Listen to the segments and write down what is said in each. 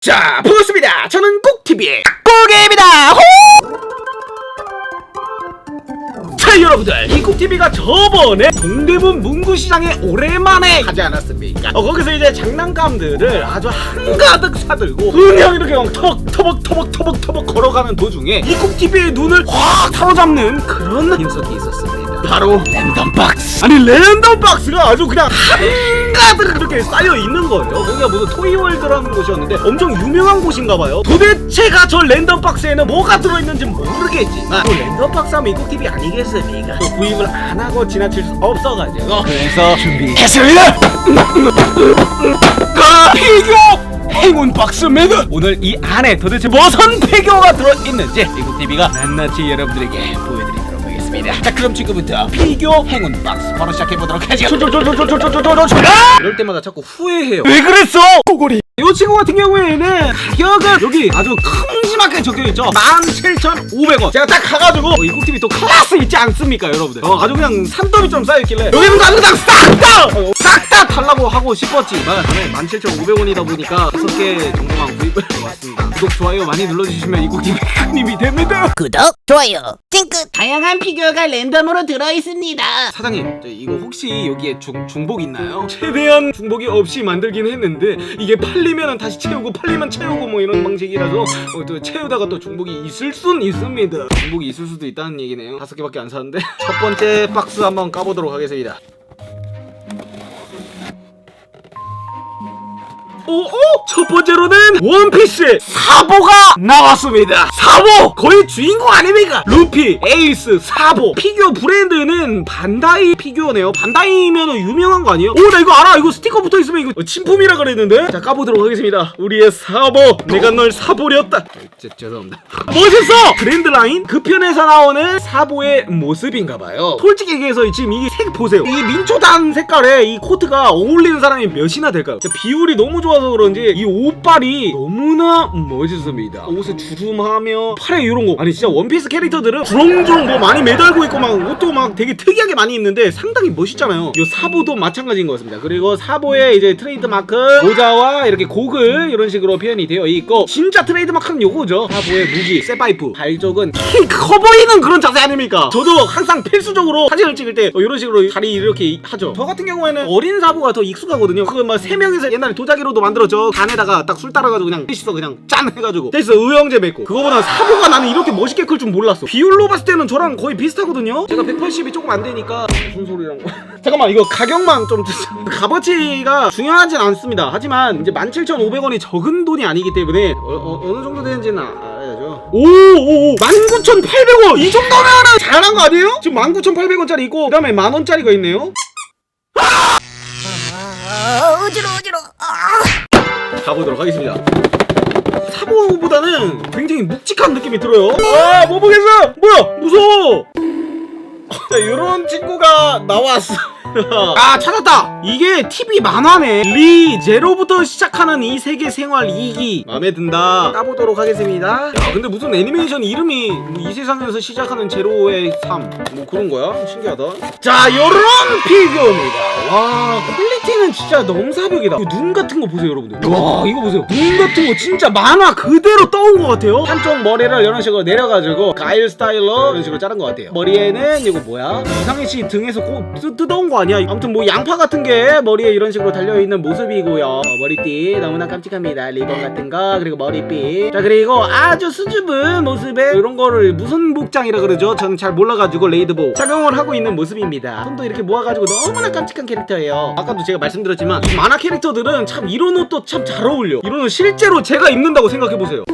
자, 반갑습니다. 저는 꼭TV의 꼭입니다. 호! 자, 여러분들, 이 꼭TV가 저번에 동대문 문구시장에 오랜만에 가지 않았습니까? 어, 거기서 이제 장난감들을 아주 한가득 사들고 그냥 이렇게 막 터벅 터벅 터벅 걸어가는 도중에 이 꼭TV의 눈을 확 사로잡는 그런 녀석이 있었습니다. 바로 랜덤 박스. 아니 랜덤 박스가 아주 그냥 한가득 그렇게 쌓여 있는 거예요. 거기가 무슨 토이월드라는 곳이었는데 엄청 유명한 곳인가 봐요. 도대체가 저 랜덤 박스에는 뭐가 들어있는지 모르겠지만 또 랜덤 박스 하면 이국 TV 아니겠습니까? 또 구입을 안 하고 지나칠 수 없어가지고 그래서 준비했습니다. 그 피규어 행운 박스입니다. 오늘 이 안에 도대체 무슨 피규어가 들어있는지 이국 TV가 낱낱이 여러분들에게 보여드리도록 하겠습니다. 자 그럼 지금부터 피규어 행운 박스 바로 시작해 보도록 하죠. 이럴 때마다 자꾸 후회해요. 왜 그랬어? 고고리. 이 친구 같은 경우에는 가격은 여기 아주 큼 지막하게 적혀있죠? 17,500원. 제가 딱 가가지고 어, 이국TV 또 클래스 있지 않습니까 여러분들? 어, 아주 그냥 산더미 좀 쌓여있길래. 여기는 아주 그냥 싹다! 어, 싹다 달라고 하고 싶었지만 저는 17,500원이다 보니까 6개 정도만 구입을 해왔습니다. 구독 좋아요 많이 눌러주시면 이국TV 큰 힘이 됩니다. 구독, 좋아요, 찡긋. 다양한 피규어가 랜덤으로 들어있습니다. 사장님 저 이거 혹시 여기에 중, 중복 있나요? 최대한 중복이 없이 만들긴 했는데 이게 팔리면 다시 채우고 팔리면 채우고 뭐 이런 방식이라서 어, 또 채 우다가 또 중복이 있을 순 있습니다. 중복이 있을 수도 있다는 얘기네요. 다섯 개밖에 안 샀는데. 첫 번째 박스 한번 까보도록 하겠습니다 오, 오! 첫 번째로는 원피스의 사보가 나왔습니다. 사보! 거의 주인공 아닙니까? 루피, 에이스, 사보. 피규어 브랜드는 반다이 피규어네요. 반다이면 유명한 거 아니에요? 오, 나 이거 알아. 이거 스티커 붙어 있으면 이거 친품이라 그랬는데? 자, 까보도록 하겠습니다. 우리의 사보. 내가 널 사보렸다. 제, 죄송합니다. 멋있어! 브랜드 라인? 그 편에서 나오는 사보의 모습인가봐요. 솔직히 얘기해서 지금 이게 색 보세요. 이 민초단 색깔에 이 코트가 어울리는 사람이 몇이나 될까요? 비율이 너무 좋아서 그런지 이 옷빨이 너무나 멋있습니다. 옷에 주름하며 팔에 이런 거 아니 진짜 원피스 캐릭터들은 주렁주렁 뭐 많이 매달고 있고 막 옷도 막 되게 특이하게 많이 입는데 상당히 멋있잖아요. 이 사보도 마찬가지인 것 같습니다. 그리고 사보의 이제 트레이드 마크 모자와 이렇게 고글 이런 식으로 표현이 되어 있고 진짜 트레이드 마크는 요거죠. 사보의 무기 쇠파이프 발쪽은 키커 보이는 그런 자세 아닙니까? 저도 항상 필수적으로 사진을 찍을 때 어, 이런 식으로 다리 이렇게 하죠. 저 같은 경우에는 어린 사보가 더 익숙하거든요. 그거 막세 명이서 옛날에 도자기로도 만들었죠. 간에다가 딱 술 따라가지고 그냥 셋이서 그냥 짠 해가지고 됐어 의형제 맺고 그거보다 사보가 나는 이렇게 멋있게 클 줄 몰랐어. 비율로 봤을 때는 저랑 거의 비슷하거든요. 제가 180이 조금 안 되니까 무슨 소리란 거야? 잠깐만 이거 가격만 좀 값어치가 중요하진 않습니다. 하지만 이제 17,500원이 적은 돈이 아니기 때문에 어, 느 정도 되는지는 아- 오오오 19,800원 이 정도면은 잘한 거 아니에요? 지금 19,800원짜리 있고 그다음에 만 원짜리가 있네요. 아, 어지러워, 어지러워. 아. 가보도록 하겠습니다. 사보보다는 굉장히 묵직한 느낌이 들어요. 아, 뭐 보겠어? 뭐야? 무서워. 자, 이런 친구가 나왔어. 아, 찾았다. 이게 TV 만화네. 리 제로부터 시작하는 이 세계 생활 2기 마음에 든다. 까보도록 하겠습니다. 야, 근데 무슨 애니메이션 이름이 이 세상에서 시작하는 제로의 삶. 뭐 그런 거야? 신기하다. 자, 요런 피규어입니다. 와, 퀄리티는 진짜 넘사벽이다. 이눈 같은 거 보세요, 여러분들. 와, 이거 보세요. 눈 같은 거 진짜 만화 그대로 떠온 것 같아요. 한쪽 머리를 이런 식으로 내려가지고 가일 스타일러 이런 식으로 자른 것 같아요. 머리에는 이거 뭐야? 이상희 씨 등에서 꼭 뜯- 뜯어온 거 아니야? 아무튼 뭐 양파 같은 게 머리에 이런 식으로 달려있는 모습이고요. 어, 머리띠 너무나 깜찍합니다. 리본 같은 거 그리고 머리빗. 자 그리고 아주 수줍은 모습에 이런 거를 무슨 복장이라 그러죠? 저는 잘 몰라가지고 레이드복 착용을 하고 있는 모습입니다. 손도 이렇게 모아가지고 너무나 깜찍한 캐릭터예요. 아까도 제가 말씀드렸지만 이 만화 캐릭터들은 참 이런 옷도 참 잘 어울려. 이런 옷 실제로 제가 입는다고 생각해보세요.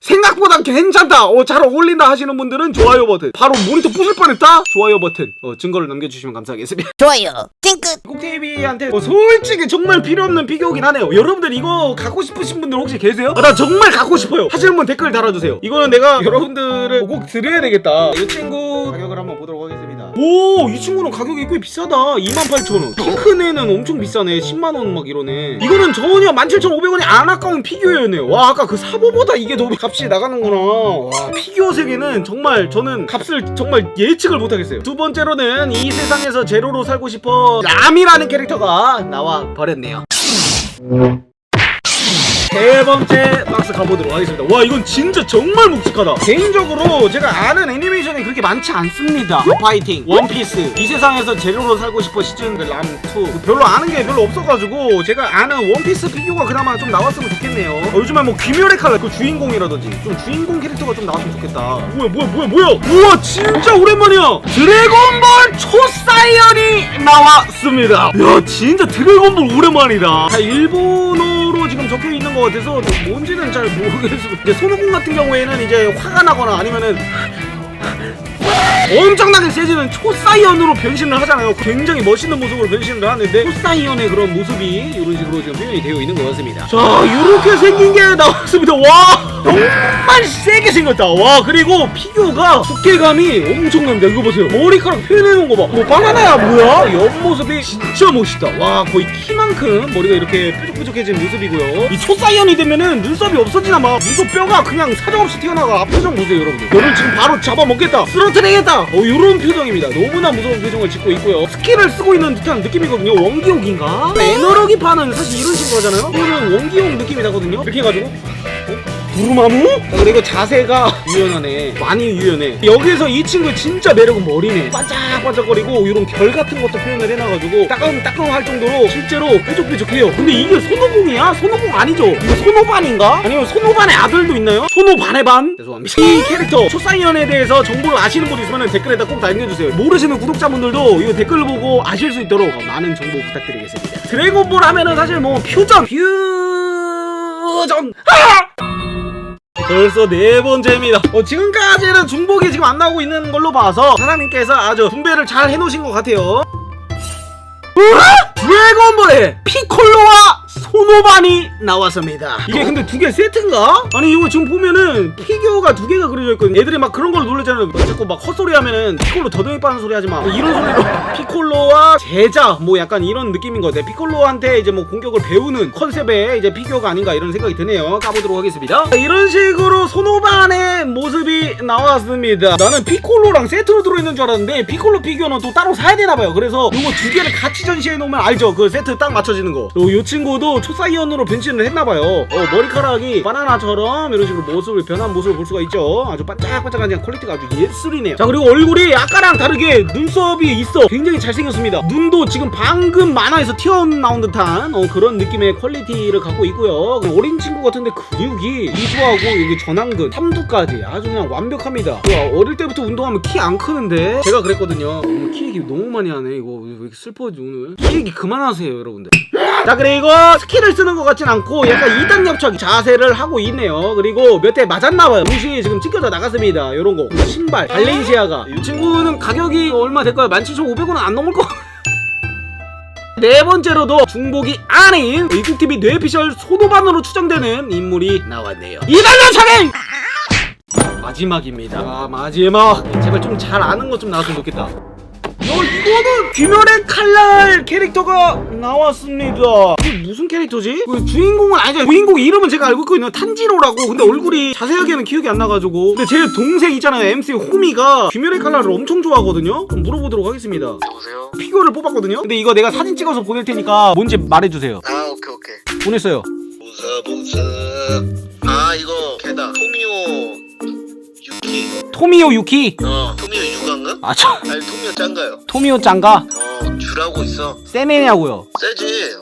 생각보다 괜찮다. 어, 잘 어울린다 하시는 분들은 좋아요 버튼. 바로 모니터 부술 뻔했다. 좋아요 버튼. 어, 증거를 남겨주시면 감사하겠습니다. 좋아요, 찡긋. 꼭TV한테 어, 솔직히 정말 필요 없는 피규어긴 하네요. 여러분들 이거 갖고 싶으신 분들 혹시 계세요? 아, 나 정말 갖고 싶어요. 하시는 분 댓글 달아주세요. 이거는 내가 여러분들을 꼭 드려야 되겠다. 이 친구 가격을 한번 보도록 하겠습니다. 오, 이 친구는 가격이 꽤 비싸다. 28,000원. 핑크네는 엄청 비싸네. 10만원 막 이러네. 이거는 전혀 17,500원이 안 아까운 피규어였네요. 와, 아까 그 사보보다 이게 더 값이 나가는구나. 와, 피규어 세계는 정말 저는 값을 정말 예측을 못하겠어요. 두 번째로는 이 세상에서 제로로 살고 싶어 람이라는 캐릭터가 나와 버렸네요. 네 번째 박스 가보도록 하겠습니다. 와 이건 진짜 정말 묵직하다. 개인적으로 제가 아는 애니메이션이 그렇게 많지 않습니다. 파이팅, 원피스, 이 세상에서 제로로 살고 싶어 시즌 람2 별로 아는 게 별로 없어가지고 제가 아는 원피스 피규어가 그나마 좀 나왔으면 좋겠네요. 어, 요즘에 뭐 귀멸의 칼날 그 주인공이라든지 좀 주인공 캐릭터가 좀 나왔으면 좋겠다. 뭐야 뭐야 뭐야 뭐야? 우와 진짜 오랜만이야. 드래곤볼 초사이언이 나왔습니다. 야 진짜 드래곤볼 오랜만이다. 자, 일본어로 지금 적혀 있는 것 같아서 뭔지는 잘 모르겠어요. 이제 손오공 같은 경우에는 이제 화가 나거나 아니면은 엄청나게 세지는 초사이언으로 변신을 하잖아요. 굉장히 멋있는 모습으로 변신을 하는데 초사이언의 그런 모습이 이런 식으로 지금 표현이 되어 있는 것 같습니다. 자, 이렇게 생긴 게 나왔습니다. 와, 정말 세게 생겼다. 와, 그리고 피규어가 두께감이 엄청납니다. 이거 보세요. 머리카락 표현해놓은 거 봐. 뭐 바나나야 뭐야? 옆모습이 진짜 멋있다. 와, 거의 키만큼 머리가 이렇게 뾰족뾰족해진 모습이고요. 이 초사이언이 되면은 눈썹이 없어지나 봐. 눈썹 뼈가 그냥 사정없이 튀어나가. 표정 보세요, 여러분들. 너를 지금 바로 잡아먹겠다. 쓰러뜨리 겠다. 어, 이런 표정입니다. 너무나 무서운 표정을 짓고 있고요. 스킬을 쓰고 있는 듯한 느낌이거든요. 원기옥인가? 에너로기 파는 사실 이런 식으로 하잖아요. 이거는 원기옥 느낌이 나거든요. 이렇게 해가지고. 어? 부루마무? 아, 그리고 자세가 유연하네. 많이 유연해. 여기서 이 친구의 진짜 매력은 머리네. 반짝반짝거리고 이런 별 같은 것도 표현을 해놔가지고 따끔따끔할 정도로 실제로 뾰족뾰족해요. 근데 이게 손오공이야? 손오공 아니죠? 이거 손오반인가? 아니면 손오반의 아들도 있나요? 손오반의 반? 죄송합니다. 이 캐릭터 초사이언에 대해서 정보를 아시는 분 있으면 댓글에다 꼭 남겨주세요. 모르시는 구독자분들도 이 댓글 보고 아실 수 있도록 많은 정보 부탁드리겠습니다. 드래곤볼 하면은 사실 뭐 퓨전, 퓨전, 아! 벌써 네 번째입니다. 어, 지금까지는 중복이 지금 안 나오고 있는 걸로 봐서 사장님께서 아주 분배를 잘 해놓으신 것 같아요. 우와! 드래곤볼에 피콜로와 소노반이 나왔습니다. 이게 근데 두 개 세트인가? 아니 이거 지금 보면은 피규어가 두 개가 그려져 있거든. 애들이 막 그런 걸 놀래잖아요. 막 자꾸 막 헛소리 하면은 피콜로 더듬이 빠는 소리 하지 마. 이런 소리로 피콜로와 제자 뭐 약간 이런 느낌인 것 같아. 피콜로한테 이제 뭐 공격을 배우는 컨셉의 이제 피규어가 아닌가 이런 생각이 드네요. 까보도록 하겠습니다. 자, 이런 식으로 소노반의 모습이 나왔습니다. 나는 피콜로랑 세트로 들어있는 줄 알았는데 피콜로 피규어는 또 따로 사야 되나 봐요. 그래서 이거 두 개를 같이 전시해 놓으면 알죠? 그 세트 딱 맞춰지는 거. 요, 요 친구도 초사이언으로 변신을 했나 봐요. 어, 머리카락이 바나나처럼 이런 식으로 모습을 변한 모습을 볼 수가 있죠. 아주 반짝반짝한 퀄리티가 아주 예술이네요. 자 그리고 얼굴이 아까랑 다르게 눈썹이 있어. 굉장히 잘생겼습니다. 눈도 지금 방금 만화에서 튀어나온 듯한 어, 그런 느낌의 퀄리티를 갖고 있고요. 어린 친구 같은데 근육이 이두하고 여기 전완근, 삼두까지 아주 그냥 완벽합니다. 와, 어릴 때부터 운동하면 키 안 크는데 제가 그랬거든요. 오늘 키 얘기 너무 많이 하네. 이거 왜 이렇게 슬퍼지 오늘? 키 얘기 그만하세요, 여러분들. 자 그리고 스킬을 쓰는 것 같진 않고 약간 2단 겹쳐 자세를 하고 있네요. 그리고 몇 대 맞았나봐요. 옷이 지금 찢겨져 나갔습니다. 요런거. 신발. 발렌시아가. 이 친구는 가격이 얼마 될까요? 17,500원은 안 넘을 거 네 번째로도 중복이 아닌 이국TV 뇌피셜 소도반으로 추정되는 인물이 나왔네요. 이달년 차갱! 마지막입니다. 아 마지막. 제발 좀 잘 아는 것 좀 나왔으면 좋겠다. 야 이거는 귀멸의 칼날 캐릭터가 나왔습니다. 이게 무슨 캐릭터지? 그 주인공은 아니죠 주인공 이름은 제가 알고 있거든요. 탄지로라고. 근데 얼굴이 자세하게는 기억이 안 나가지고. 근데 제 동생 있잖아요. MC 호미가 귀멸의 칼날을 엄청 좋아하거든요. 그럼 물어보도록 하겠습니다. 여보세요? 피규어를 뽑았거든요. 근데 이거 내가 사진 찍어서 보낼 테니까 뭔지 말해주세요. 아 오케이 오케이. 보냈어요. 무사 무사. 아 이거 걔다. 토미오 유키. 토미오 유키? 어? 아 저 아니 토미오 짱가요? 토미오 짱가? 어 주라고 있어. 세메냐고요? 세지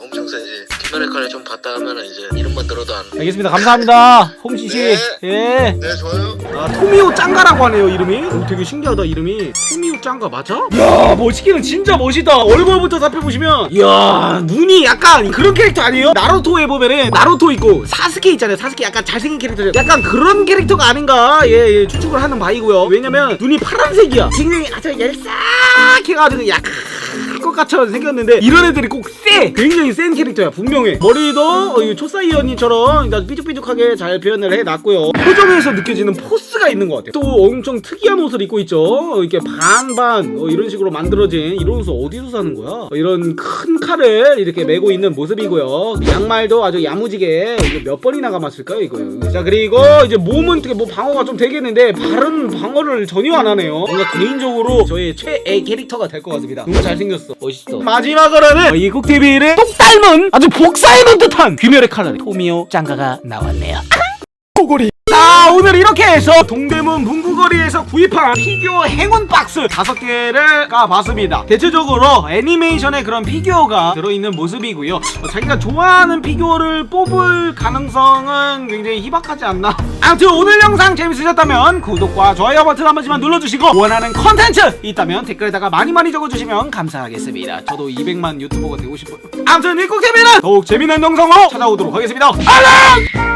김연의 칼을 좀 봤다 하면은 이제 이름만 들어도 안 알겠습니다. 감사합니다. 홈지씨. 네. 예. 네 좋아요. 아 토미오 짱가라고 하네요 이름이. 오, 되게 신기하다 이름이. 토미오 짱가 맞아? 이야 멋있기는 진짜 멋있다. 얼굴부터 살펴보시면. 이야 눈이 약간 그런 캐릭터 아니에요? 나루토에 보면은 나루토 있고 사스케 있잖아요 사스케. 약간 잘생긴 캐릭터죠. 약간 그런 캐릭터가 아닌가. 예, 예 추측을 하는 바이고요. 왜냐면 눈이 파란색이야. 굉장히 아주 얄싹 해가지고 약간 것같이 생겼는데 이런 애들이 꼭 쎄! 굉장히 센 캐릭터야 분명해 머리도 어, 이 초사이언니처럼 삐죽삐죽하게 잘 표현을 해놨고요 표정에서 느껴지는 포스가 있는 것 같아요. 또 엄청 특이한 옷을 입고 있죠. 이렇게 반반 어, 이런 식으로 만들어진 이런 옷을 어디서 사는 거야? 어, 이런 큰 칼을 이렇게 메고 있는 모습이고요. 양말도 아주 야무지게 몇 번이나 감았을까요 이거요. 자 그리고 이제 몸은 어떻게 뭐 방어가 좀 되겠는데 발은 방어를 전혀 안 하네요. 뭔가 개인적으로 저의 최애 캐릭터가 될 것 같습니다. 너무 잘생겼어. 멋있어. 마지막으로는 이 국TV를 똑 닮은 아주 복사해놓은 듯한 귀멸의 칼날이 토미오 짱가가 나왔네요. 꼬골이 자 오늘 이렇게 해서 동대문 문구거리에서 구입한 피규어 행운 박스 다섯 개를 까봤습니다. 대체적으로 애니메이션의 그런 피규어가 들어있는 모습이고요. 어, 자기가 좋아하는 피규어를 뽑을 가능성은 굉장히 희박하지 않나? 아무튼 오늘 영상 재밌으셨다면 구독과 좋아요 버튼 한 번씩만 눌러주시고 원하는 컨텐츠 있다면 댓글에다가 많이 많이 적어주시면 감사하겠습니다. 저도 200만 유튜버가 되고 싶어요. 아무튼 이국TV는 더욱 재밌는 영상으로 찾아오도록 하겠습니다. 안녕